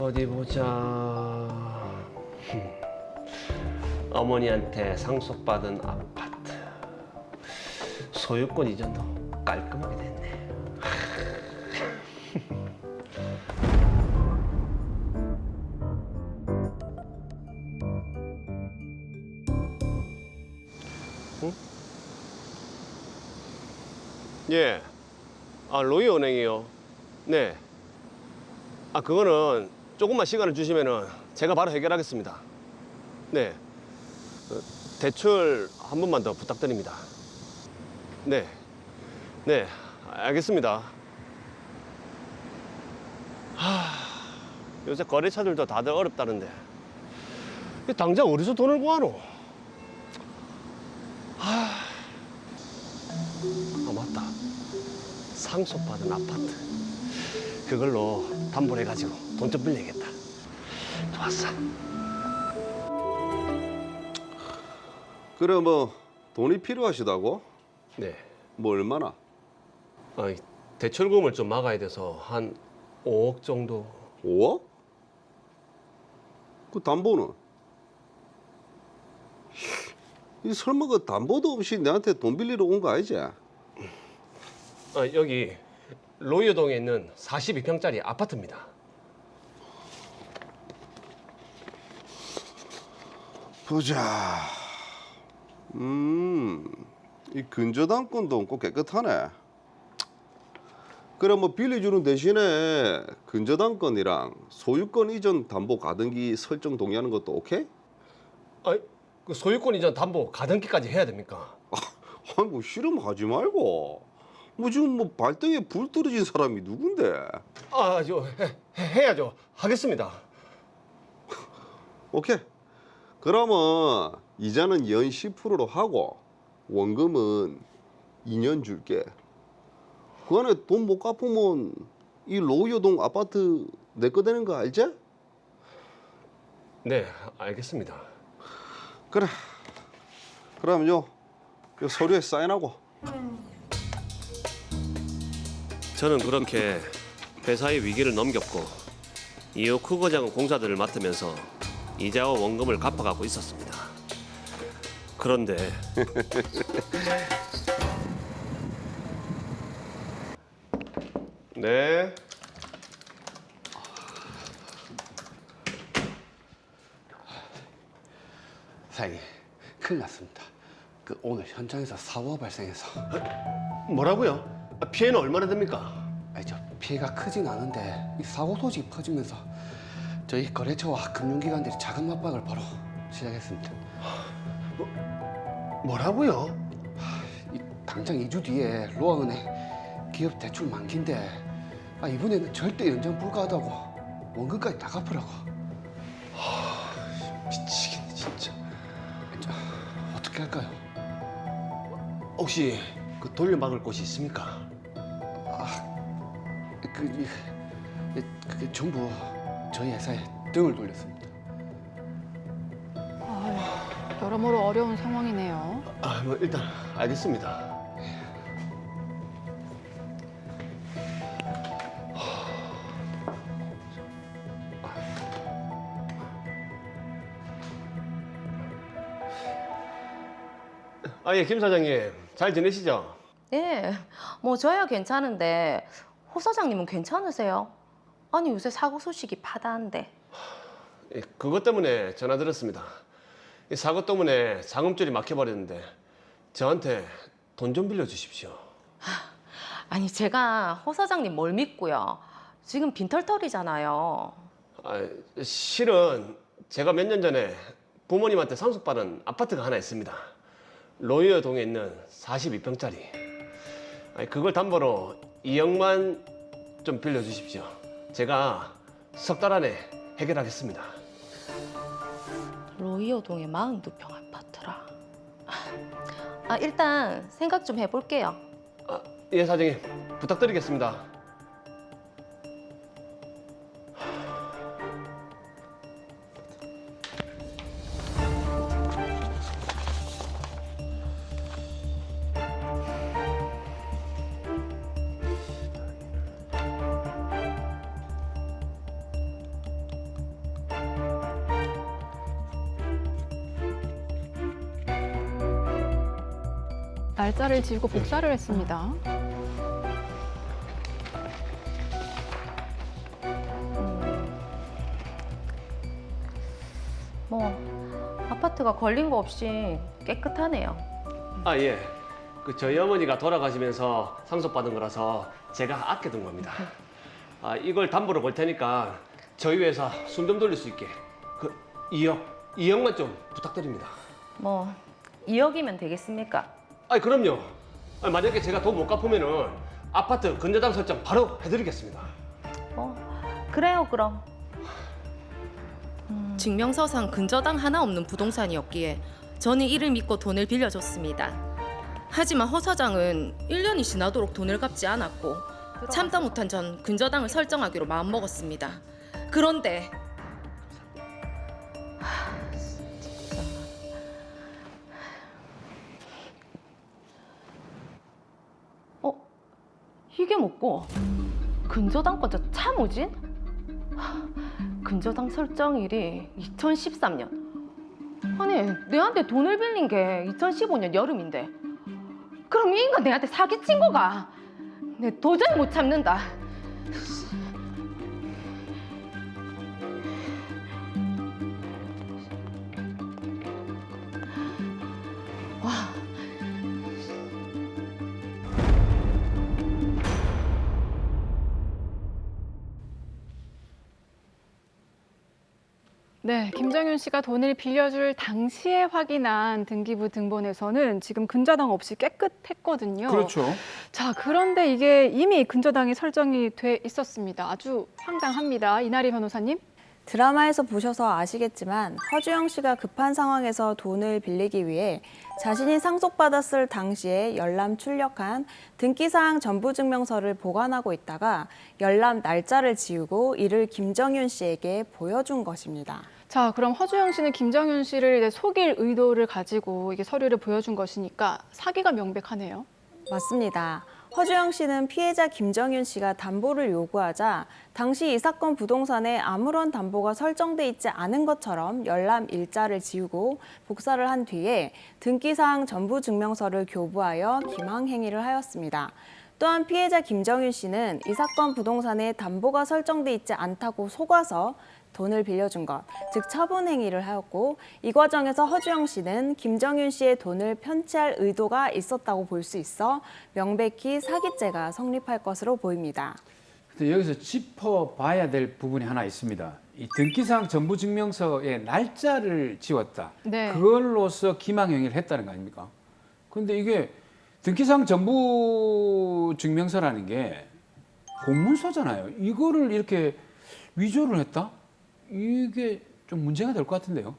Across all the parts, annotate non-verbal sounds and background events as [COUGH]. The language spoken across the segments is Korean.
어디 보자. 흠. 어머니한테 상속받은 아파트. 소유권 이전도 깔끔하게 됐네. 응? 예. 아, 로이 은행이요. 네. 아, 그거는 조금만 시간을 주시면은 제가 바로 해결하겠습니다. 네. 어, 대출 한 번만 더 부탁드립니다. 네. 네. 알겠습니다. 하, 요새 거래처들도 다들 어렵다는데. 당장 어디서 돈을 구하노? 하, 아, 맞다. 상속받은 아파트. 그걸로 담보를 해가지고 돈 좀 빌려야겠다. 좋았어. 그래 뭐 돈이 필요하시다고? 네. 뭐 얼마나? 아, 대출금을 좀 막아야 돼서 한 5억 정도. 5억? 그 담보는? 이 설마 그 담보도 없이 내한테 돈 빌리러 온 거 아니지? 아, 여기 로이어동에 있는 42평짜리 아파트입니다. 보자. 음, 이 근저당권도 없고 깨끗하네. 그래 뭐 빌려주는 대신에 근저당권이랑 소유권 이전 담보 가등기 설정 동의하는 것도 오케이? 아, 그 소유권 이전 담보 가등기까지 해야 됩니까? 아니 뭐 실험하지 말고 뭐 지금 뭐 발등에 불 떨어진 사람이 누군데? 아, 저 해, 해- 해야죠. 하겠습니다. 오케이. 그러면 이자는 연 10%로 하고 원금은 2년 줄게. 그 안에 돈 못 갚으면 이 로이어동 아파트 내 거 되는 거 알지? 네, 알겠습니다. 그래. 그럼요. 그 서류에 사인하고. 저는 그렇게 회사의 위기를 넘겼고 이후 크거장 공사들을 맡으면서 이자와 원금을 갚아가고 있었습니다. 그런데 네. 사장님 큰일 났습니다. 그 오늘 현장에서 사고가 발생해서 뭐라고요? 아, 피해는 얼마나 됩니까? 아니 저 피해가 크진 않은데 이 사고 소식이 퍼지면서 저희 거래처와 금융기관들이 자금 압박을 바로 시작했습니다. 뭐라고요? 이 당장 2주 뒤에 로아은행 기업 대출 만기인데 아, 이번에는 절대 연장 불가하다고 원금까지 다 갚으라고 미치겠네 진짜. 자, 어떻게 할까요? 혹시 그 돌려막을 곳이 있습니까? 그, 이, 이, 그게 전부 저희 회사에 등을 돌렸습니다. 아유, 여러모로 어려운 상황이네요. 아, 뭐 일단 알겠습니다. 아, 예, 김 사장님. 잘 지내시죠? 네, 뭐 저야 괜찮은데 호 사장님은 괜찮으세요? 아니 요새 사고 소식이 파다한데 예, 그것 때문에 전화 드렸습니다. 이 사고 때문에 자금줄이 막혀버렸는데 저한테 돈 좀 빌려주십시오. 아니 제가 호 사장님 뭘 믿고요 지금 빈털털이잖아요 아, 실은 제가 몇 년 전에 부모님한테 상속받은 아파트가 하나 있습니다. 로이어 동에 있는 42평짜리. 그걸 담보로 2억만 좀 빌려주십시오. 제가 석 달 안에 해결하겠습니다. 로이어동의 42평 아파트라 아 일단 생각 좀 해볼게요 아, 예, 사장님. 부탁드리겠습니다. 날짜를 지우고 복사를 했습니다. 뭐 아파트가 걸린 거 없이 깨끗하네요. 아 예. 그 저희 어머니가 돌아가시면서 상속받은 거라서 제가 아껴둔 겁니다. 아 이걸 담보로 걸 테니까 저희 회사 숨 좀 돌릴 수 있게 그 2억 2억만 좀 부탁드립니다. 뭐 2억이면 되겠습니까? 아니 그럼요. 아니, 만약에 제가 돈 못 갚으면은 아파트 근저당 설정 바로 해드리겠습니다. 뭐 그래요 그럼. 증명서상 근저당 하나 없는 부동산이었기에 저는 이를 믿고 돈을 빌려줬습니다. 하지만 허 사장은 1년이 지나도록 돈을 갚지 않았고 참다 못한 전 근저당을 설정하기로 마음먹었습니다. 그런데 뭐고? 근저당권자 참오진? 하, 근저당 설정일이 2013년. 아니, 내한테 돈을 빌린 게 2015년 여름인데. 그럼 이 인간 내한테 사기친 거가? 내 도저히 못 참는다. 네, 김정윤 씨가 돈을 빌려줄 당시에 확인한 등기부 등본에서는 지금 근저당 없이 깨끗했거든요. 그렇죠. 자, 그런데 이게 이미 근저당이 설정이 돼 있었습니다. 아주 황당합니다. 이나리 변호사님. 드라마에서 보셔서 아시겠지만 허주영 씨가 급한 상황에서 돈을 빌리기 위해 자신이 상속받았을 당시에 열람 출력한 등기사항 전부증명서를 보관하고 있다가 열람 날짜를 지우고 이를 김정윤 씨에게 보여준 것입니다. 자, 그럼 허주영 씨는 김정윤 씨를 이제 속일 의도를 가지고 이게 서류를 보여준 것이니까 사기가 명백하네요. 맞습니다. 허주영 씨는 피해자 김정윤 씨가 담보를 요구하자 당시 이 사건 부동산에 아무런 담보가 설정돼 있지 않은 것처럼 열람 일자를 지우고 복사를 한 뒤에 등기사항 전부 증명서를 교부하여 기망 행위를 하였습니다. 또한 피해자 김정윤 씨는 이 사건 부동산에 담보가 설정돼 있지 않다고 속아서 돈을 빌려준 것, 즉 처분 행위를 하였고 이 과정에서 허주영 씨는 김정윤 씨의 돈을 편취할 의도가 있었다고 볼 수 있어 명백히 사기죄가 성립할 것으로 보입니다. 근데 여기서 짚어봐야 될 부분이 하나 있습니다. 이 등기사항 전부증명서의 날짜를 지웠다. 네. 그걸로서 기망행위를 했다는 거 아닙니까? 근데 이게 등기사항 전부증명서라는 게 공문서잖아요. 이거를 이렇게 위조를 했다? 이게 좀 문제가 될 것 같은데요.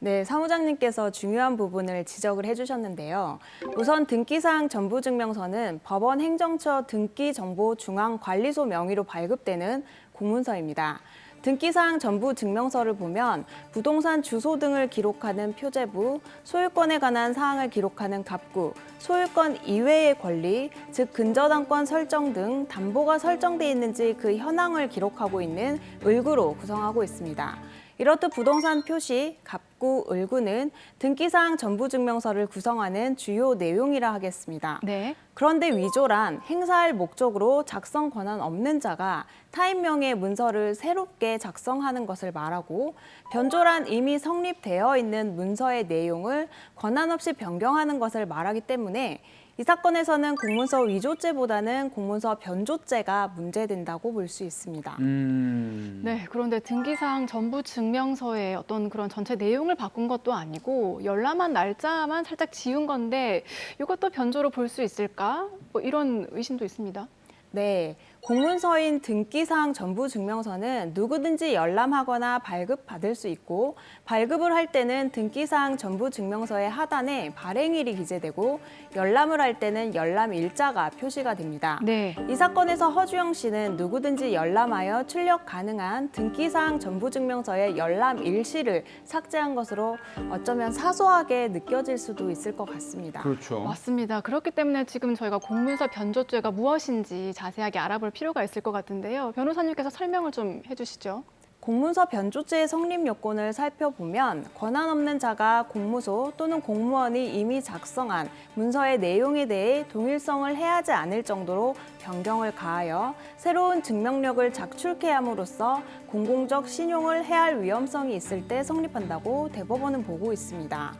네, 사무장님께서 중요한 부분을 지적을 해주셨는데요. 우선 등기사항 전부증명서는 법원 행정처 등기정보중앙관리소 명의로 발급되는 공문서입니다. 등기사항 전부 증명서를 보면 부동산 주소 등을 기록하는 표제부, 소유권에 관한 사항을 기록하는 갑구, 소유권 이외의 권리, 즉 근저당권 설정 등 담보가 설정돼 있는지 그 현황을 기록하고 있는 을구로 구성하고 있습니다. 이렇듯 부동산 표시, 갑구, 을구는 등기사항 전부증명서를 구성하는 주요 내용이라 하겠습니다. 네. 그런데 위조란 행사할 목적으로 작성 권한 없는 자가 타인명의 문서를 새롭게 작성하는 것을 말하고 변조란 이미 성립되어 있는 문서의 내용을 권한 없이 변경하는 것을 말하기 때문에 이 사건에서는 공문서 위조죄보다는 공문서 변조죄가 문제된다고 볼 수 있습니다. 음. 네, 그런데 등기사항 전부 증명서의 어떤 그런 전체 내용을 바꾼 것도 아니고 열람한 날짜만 살짝 지운 건데 이것도 변조로 볼 수 있을까? 뭐 이런 의심도 있습니다. 네, 공문서인 등기사항 전부 증명서는 누구든지 열람하거나 발급받을 수 있고 발급을 할 때는 등기사항 전부 증명서의 하단에 발행일이 기재되고 열람을 할 때는 열람 일자가 표시가 됩니다. 네. 이 사건에서 허주영 씨는 누구든지 열람하여 출력 가능한 등기사항 전부 증명서의 열람 일시를 삭제한 것으로 어쩌면 사소하게 느껴질 수도 있을 것 같습니다. 그렇죠. 맞습니다. 그렇기 때문에 지금 저희가 공문서 변조죄가 무엇인지 자세하게 알아볼 필요가 있을 것 같은데요. 변호사님께서 설명을 좀 해주시죠. 공문서 변조죄의 성립 요건을 살펴보면 권한 없는 자가 공무소 또는 공무원이 이미 작성한 문서의 내용에 대해 동일성을 해하지 않을 정도로 변경을 가하여 새로운 증명력을 작출케 함으로써 공공적 신용을 해할 위험성이 있을 때 성립한다고 대법원은 보고 있습니다.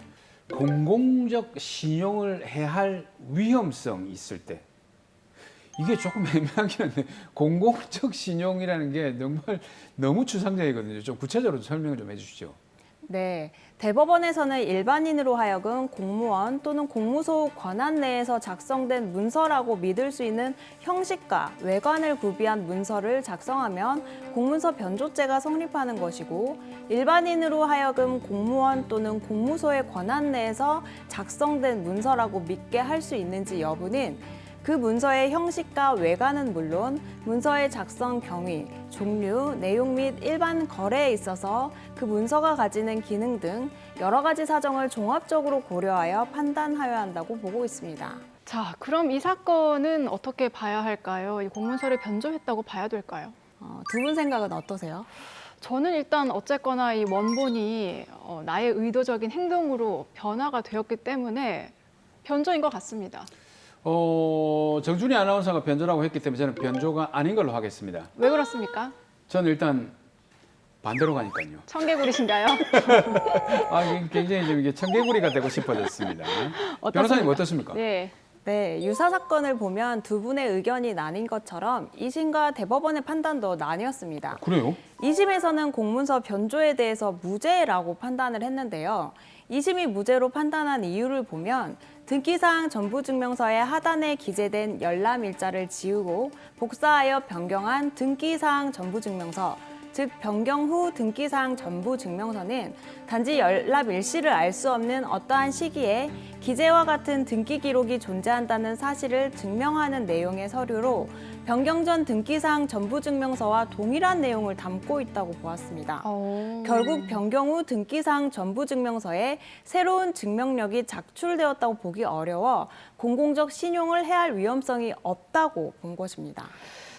공공적 신용을 해할 위험성이 있을 때 이게 조금 [LAUGHS] 애매하긴 한데 공공적 신용이라는 게 정말 너무 추상적이거든요. 좀 구체적으로 설명을 좀 해주시죠. 네, 대법원에서는 일반인으로 하여금 공무원 또는 공무소 권한 내에서 작성된 문서라고 믿을 수 있는 형식과 외관을 구비한 문서를 작성하면 공문서 변조죄가 성립하는 것이고 일반인으로 하여금 공무원 또는 공무소의 권한 내에서 작성된 문서라고 믿게 할 수 있는지 여부는 그 문서의 형식과 외관은 물론 문서의 작성 경위, 종류, 내용 및 일반 거래에 있어서 그 문서가 가지는 기능 등 여러 가지 사정을 종합적으로 고려하여 판단하여야 한다고 보고 있습니다. 자, 그럼 이 사건은 어떻게 봐야 할까요? 이 공문서를 변조했다고 봐야 될까요? 어, 두분 생각은 어떠세요? 저는 일단 어쨌거나 이 원본이 어, 나의 의도적인 행동으로 변화가 되었기 때문에 변조인 것 같습니다. 어, 정준희 아나운서가 변조라고 했기 때문에 저는 변조가 아닌 걸로 하겠습니다. 왜 그렇습니까? 저는 일단 반대로 가니까요. 청개구리신가요? [LAUGHS] 아, 굉장히 좀 이게 청개구리가 되고 싶어졌습니다. 변호사님 어떻습니까? 네. 네, 유사 사건을 보면 두 분의 의견이 나뉜 것처럼 이심과 대법원의 판단도 나뉘었습니다. 그래요? 2심에서는 공문서 변조에 대해서 무죄라고 판단을 했는데요. 2심이 무죄로 판단한 이유를 보면 등기사항 전부증명서의 하단에 기재된 열람 일자를 지우고 복사하여 변경한 등기사항 전부증명서, 즉 변경 후 등기사항 전부 증명서는 단지 열람 일시를 알 수 없는 어떠한 시기에 기재와 같은 등기 기록이 존재한다는 사실을 증명하는 내용의 서류로 변경 전 등기사항 전부 증명서와 동일한 내용을 담고 있다고 보았습니다. 어... 결국 변경 후 등기사항 전부 증명서에 새로운 증명력이 작출되었다고 보기 어려워 공공적 신용을 해할 위험성이 없다고 본 것입니다.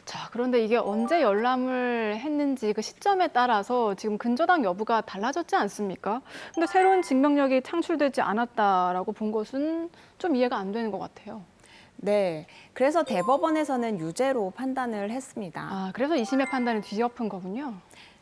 자, 그런데 이게 언제 열람을 했는지 그 시점에 따라서 지금 근저당 여부가 달라졌지 않습니까? 근데 새로운 증명력이 창출되지 않았다라고 본 것은 좀 이해가 안 되는 것 같아요. 네, 그래서 대법원에서는 유죄로 판단을 했습니다. 아, 그래서 이심의 판단을 뒤엎은 거군요.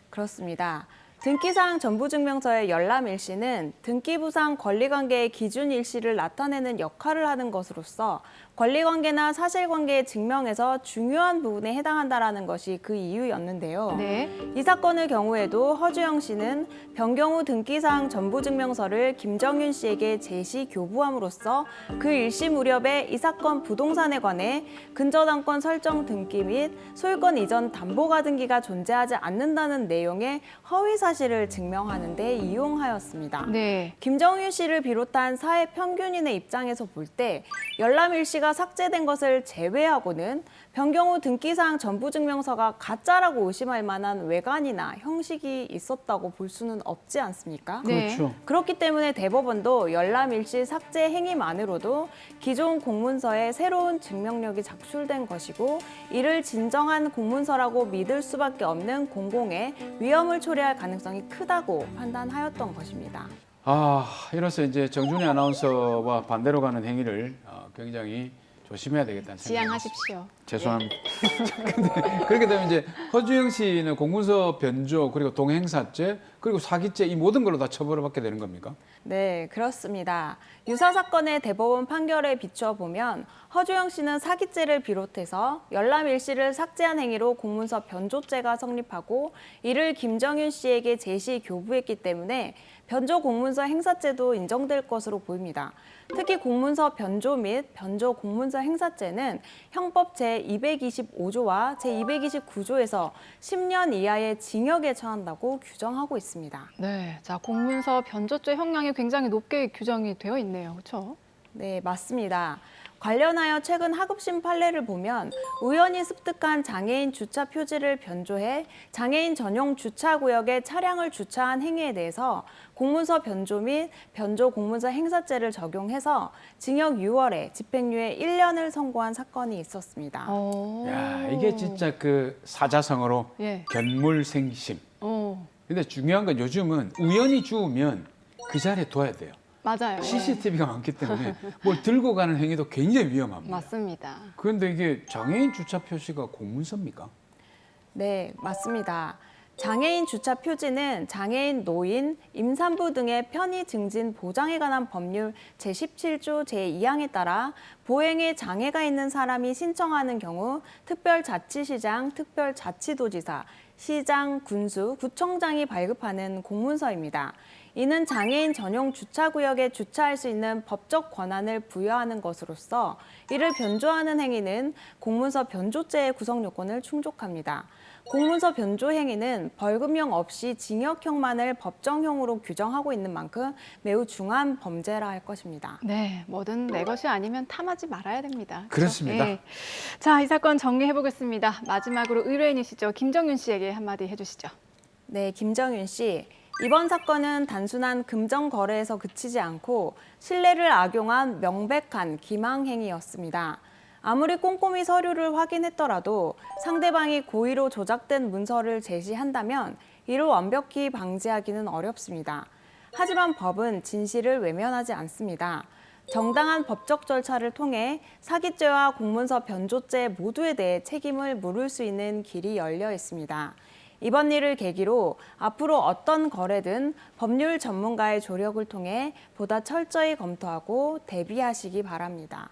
그렇습니다. 등기사항 전부증명서의 열람 일시는 등기부상 권리관계의 기준 일시를 나타내는 역할을 하는 것으로서 권리관계나 사실관계의 증명에서 중요한 부분에 해당한다라는 것이 그 이유였는데요. 네. 이 사건의 경우에도 허주영 씨는 변경 후 등기사항 전부증명서를 김정윤 씨에게 제시 교부함으로써 그 일시 무렵에 이 사건 부동산에 관해 근저당권 설정 등기 및 소유권 이전 담보가 등기가 존재하지 않는다는 내용의 허위 사실 을 증명하는 데 이용하였습니다. 네. 김정윤 씨를 비롯한 사회 평균인의 입장에서 볼 때 열람 일 시가 삭제된 것을 제외하고는 변경 후 등기사항 전부 증명서가 가짜라고 의심할 만한 외관이나 형식이 있었다고 볼 수는 없지 않습니까? 네. 그렇죠. 그렇기 때문에 대법원도 열람 일시 삭제 행위만으로도 기존 공문서에 새로운 증명력이 작출된 것이고 이를 진정한 공문서라고 믿을 수밖에 없는 공공에 위험을 초래할 가능성이 크다고 판단하였던 것입니다. 아, 이로써 이제 정준희 아나운서와 반대로 가는 행위를 어, 굉장히 조심해야 되겠다는 생각이 지양하십시오. 죄송합니다. [LAUGHS] 근데 그렇게 되면 이제 허주영 씨는 공문서 변조 그리고 동행사죄 그리고 사기죄 이 모든 걸로 다 처벌을 받게 되는 겁니까? 네, 그렇습니다. 유사 사건의 대법원 판결에 비추어 보면 허주영 씨는 사기죄를 비롯해서 열람 일시를 삭제한 행위로 공문서 변조죄가 성립하고 이를 김정윤 씨에게 제시 교부했기 때문에 변조 공문서 행사죄도 인정될 것으로 보입니다. 특히 공문서 변조 및 변조 공문서 행사죄는 형법 제225조와 제229조에서 10년 이하의 징역에 처한다고 규정하고 있습니다. 네. 자, 공문서 변조죄 형량이 굉장히 높게 규정이 되어 있네요. 그렇죠? 네, 맞습니다. 관련하여 최근 하급심 판례를 보면 우연히 습득한 장애인 주차 표지를 변조해 장애인 전용 주차 구역에 차량을 주차한 행위에 대해서 공문서 변조 및 변조 공문서 행사죄를 적용해서 징역 6월에 집행유예 1년을 선고한 사건이 있었습니다. 어. 야, 이게 진짜 그 사자성어로 예. 견물생심. 어. 근데 중요한 건 요즘은 우연히 주우면 그 자리에 둬야 돼요. 맞아요. 네. CCTV가 많기 때문에 뭘 들고 가는 행위도 굉장히 위험합니다. 맞습니다. 그런데 이게 장애인 주차 표시가 공문서입니까? 네, 맞습니다. 장애인 주차 표지는 장애인, 노인, 임산부 등의 편의 증진 보장에 관한 법률 제17조 제2항에 따라 보행에 장애가 있는 사람이 신청하는 경우 특별자치시장, 특별자치도지사, 시장, 군수, 구청장이 발급하는 공문서입니다. 이는 장애인 전용 주차구역에 주차할 수 있는 법적 권한을 부여하는 것으로서 이를 변조하는 행위는 공문서 변조죄의 구성 요건을 충족합니다. 공문서 변조 행위는 벌금형 없이 징역형만을 법정형으로 규정하고 있는 만큼 매우 중한 범죄라 할 것입니다. 네, 뭐든 내 것이 아니면 탐하지 말아야 됩니다. 그렇죠? 그렇습니다. 예. 자, 이 사건 정리해 보겠습니다. 마지막으로 의뢰인이시죠. 김정윤 씨에게 한마디 해주시죠. 네, 김정윤 씨. 이번 사건은 단순한 금전 거래에서 그치지 않고 신뢰를 악용한 명백한 기망 행위였습니다. 아무리 꼼꼼히 서류를 확인했더라도 상대방이 고의로 조작된 문서를 제시한다면 이를 완벽히 방지하기는 어렵습니다. 하지만 법은 진실을 외면하지 않습니다. 정당한 법적 절차를 통해 사기죄와 공문서 변조죄 모두에 대해 책임을 물을 수 있는 길이 열려 있습니다. 이번 일을 계기로 앞으로 어떤 거래든 법률 전문가의 조력을 통해 보다 철저히 검토하고 대비하시기 바랍니다.